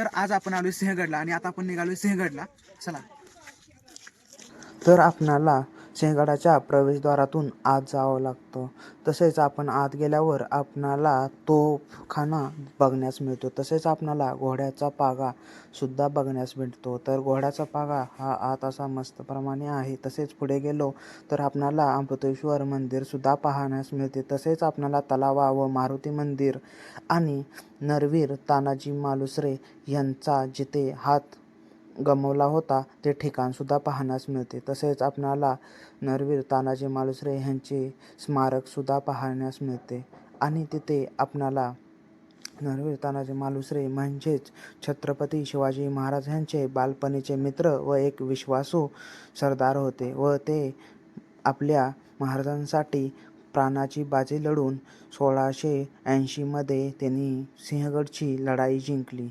तर आज आपण आलोय सिंहगडला आणि आता आपण निघालोय सिंहगडला. चला. तर आपणाला सिंहगडाच्या प्रवेशद्वारातून आत जावं लागतं. तसेच आपण आत गेल्यावर आपणाला तोफखाना बघण्यास मिळतो. तसेच आपणाला घोड्याचा पागा सुद्धा बघण्यास मिळतो तर घोड्याचा पागा हा आत असा मस्त प्रमाणे आहे. तसेच पुढे गेलो तर आपणाला अमृतेश्वर मंदिर सुद्धा पाहण्यास मिळते. तसेच आपणाला तलावा व मारुती मंदिर आणि नरवीर तानाजी मालुसरे यांचा जिथे हात गमावला होता ते ठिकाणसुद्धा पाहण्यास मिळते. तसेच आपणाला नरवीर तानाजी मालुसरे यांचे स्मारकसुद्धा पाहण्यास मिळते. आणि तिथे आपणाला नरवीर तानाजी मालुसरे म्हणजेच छत्रपती शिवाजी महाराज यांचे बालपणीचे मित्र व एक विश्वासू सरदार होते व ते आपल्या महाराजांसाठी प्राणाची बाजी लढून सोळाशे ऐंशीमध्ये त्यांनी सिंहगडची लढाई जिंकली.